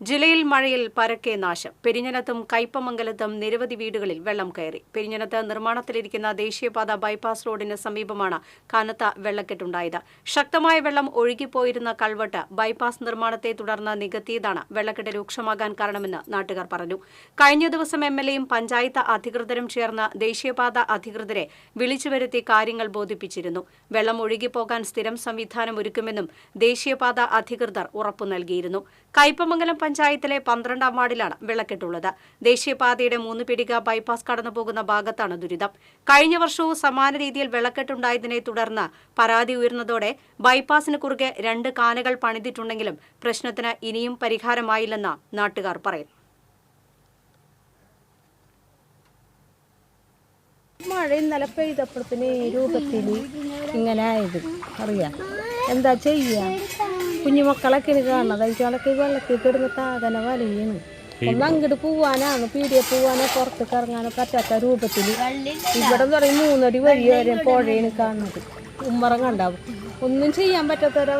ജില്ലയിൽ മഴയിൽ പരക്കെ നാശം. പെരിഞ്ഞനത്തും കയ്പമംഗലത്തും നിരവധി വീടുകളിൽ വെള്ളം കയറി. പെരിഞ്ഞനത്ത് നിർമ്മാണത്തിലിരിക്കുന്ന ദേശീയപാത ബൈപ്പാസ് റോഡിന് സമീപമാണ് കനത്ത വെള്ളക്കെട്ടുണ്ടായത്. ശക്തമായ വെള്ളം ഒഴുകിപ്പോയിരുന്ന കൾവട്ട് ബൈപ്പാസ് നിർമ്മാണത്തെ തുടർന്ന് നികത്തിയതാണ് വെള്ളക്കെട്ട് രൂക്ഷമാകാൻ കാരണമെന്ന് നാട്ടുകാർ പറഞ്ഞു. കഴിഞ്ഞ ദിവസം എം എൽ എയും പഞ്ചായത്ത് അധികൃതരും ചേർന്ന് ദേശീയപാത അധികൃതരെ വിളിച്ചു വരുത്തി കാര്യങ്ങൾ ബോധിപ്പിച്ചിരുന്നു. വെള്ളം ഒഴുകിപ്പോകാൻ സ്ഥിരം സംവിധാനം ഒരുക്കുമെന്നും ദേശീയപാത അധികൃതർ ഉറപ്പു നൽകിയിരുന്നു. കയ്പമംഗലം പഞ്ചായത്തിലെ പന്ത്രണ്ടാം വാർഡിലാണ് വെള്ളക്കെട്ടുള്ളത്. ദേശീയപാതയുടെ മൂന്ന് പിടിക ബൈപ്പാസ് കടന്നുപോകുന്ന ഭാഗത്താണ് ദുരിതം. കഴിഞ്ഞ വർഷവും സമാന രീതിയിൽ വെള്ളക്കെട്ടുണ്ടായതിനെ തുടർന്ന് പരാതി ഉയർന്നതോടെ ബൈപ്പാസിന് കുറുകെ രണ്ട് കാനകൾ പണിതിട്ടുണ്ടെങ്കിലും പ്രശ്നത്തിന് ഇനിയും പരിഹാരമായില്ലെന്ന് നാട്ടുകാർ പറയുന്നു. മഴ ഇന്നലെ പെയ്തപ്പോഴത്തിന് ഈ രൂപത്തിൽ ഇങ്ങനെ ആയത്. അറിയാം. എന്താ ചെയ്യാ? കുഞ്ഞുമക്കളൊക്കെ എനിക്ക് കാണുന്നത്. അയച്ചാളൊക്കെ വെള്ളത്തിൽ കിടന്ന് ആകനെ വലയാണ്. ഒന്ന് അങ്ങോട്ട് പോവാനാണ് പീടിയ പോവാനോ പുറത്തേക്ക് ഇറങ്ങാനോ പറ്റാത്ത രൂപത്തിൽ ഇവിടെ എന്ന് പറയും മൂന്നടി വഴി വരെ പുഴയാണ് കാണുന്നത്. ഉമ്മറം കണ്ടാവും ഒന്നും ചെയ്യാൻ പറ്റാത്തൊരു